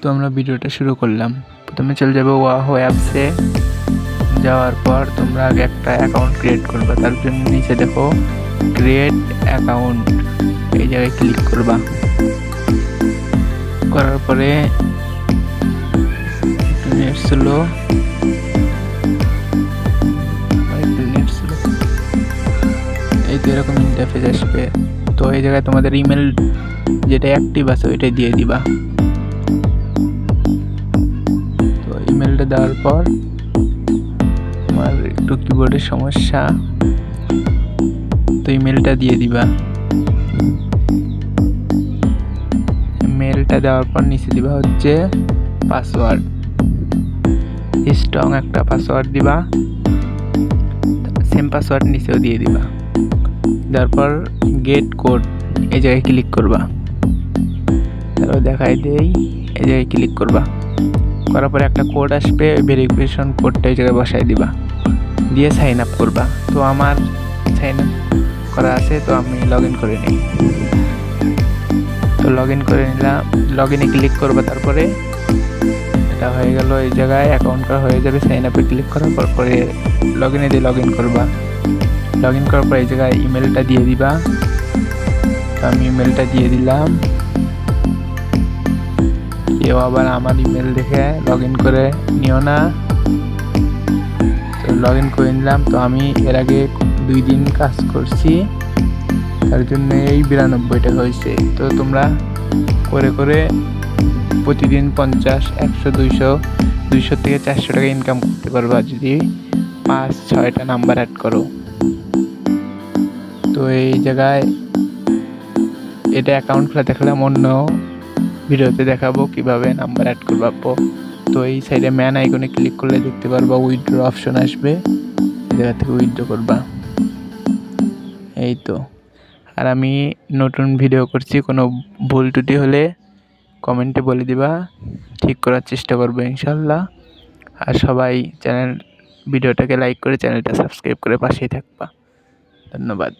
তো আমরা ভিডিওটা শুরু করলাম। প্রথমে চলে যাবে ওয়াহো অ্যাপসে যাওয়ার পর তোমরা আগে একটা অ্যাকাউন্ট ক্রিয়েট করবে। তার জন্য নিচে দেখো ক্রিয়েট অ্যাকাউন্ট এই জায়গায় ক্লিক করবা। করার পরে নেট স্লো এই তো এরকম ইন্টারফেস আসবে। তো এই জায়গায় তোমাদের ইমেল যেটা অ্যাক্টিভ আছে ওইটাই দিয়ে দিবা। ইমেলটা দেওয়ার পর আমার একটু কিবোর্ডের সমস্যা, তো ইমেলটা দিয়ে দিবা। মেলটা দেওয়ার পর নিচে দিবা হচ্ছে পাসওয়ার্ড স্ট্রং একটা পাসওয়ার্ড দিবা সেম পাসওয়ার্ড নিচেও দিয়ে দিবা। দেওয়ার পর গেট কোড এই জায়গায় ক্লিক করবা। তারপর দেখাই দেই, এই জায়গায় ক্লিক করবা। করার পরে একটা কোড আসবে ভেরিফিকেশন কোডটা এই জায়গায় বসাই দিবা। দিয়ে সাইন আপ করবা। তো আমার সাইন আপ করা আছে, তো আমি লগ ইন করে নিই। তো লগ ইন করে নিলাম লগ ইনে ক্লিক করবা তারপরে। এটা হয়ে গেল এই জায়গায় অ্যাকাউন্ট করা হয়ে যাবে সাইন আপে ক্লিক করার পর পরে লগ ইনে দিয়ে লগ ইন করবা। লগ ইন করার পর এই জায়গায় ইমেলটা দিয়ে দিবা। তো আমি ইমেলটা দিয়ে দিলাম। কেউ আবার আমার ইমেল দেখে লগ ইন করে নিও না। তো লগ ইন করে নিলাম। তো আমি এর আগে দুই দিন কাজ করছি। তার জন্য এই বিরানব্বই টাকা হয়েছে। তো তোমরা করে করে প্রতিদিন পঞ্চাশ, একশো, দুইশো দুইশো থেকে চারশো টাকা ইনকাম করতে পারবা যদি পাঁচ, ছয়টা নাম্বার অ্যাড করো। তো এই জায়গায় এটা অ্যাকাউন্ট খোলা দেখলাম অন্য ভিডিওতে দেখাবো কীভাবে নাম্বার অ্যাড করবা তো এই সাইডে ম্যান আইকনে ক্লিক করলে দেখতে পারবা উইথড্র অপশন আসবে। জায়গা থেকে উইথড্র করবা। এই তো আর আমি নতুন ভিডিও করছি, কোনো ভুল ত্রুটি হলে কমেন্টে বলে দিবা। ঠিক করার চেষ্টা করব ইনশাল্লাহ। আর সবাই চ্যানেল ভিডিওটাকে লাইক করে চ্যানেলটা সাবস্ক্রাইব করে পাশেই থাকবা। ধন্যবাদ।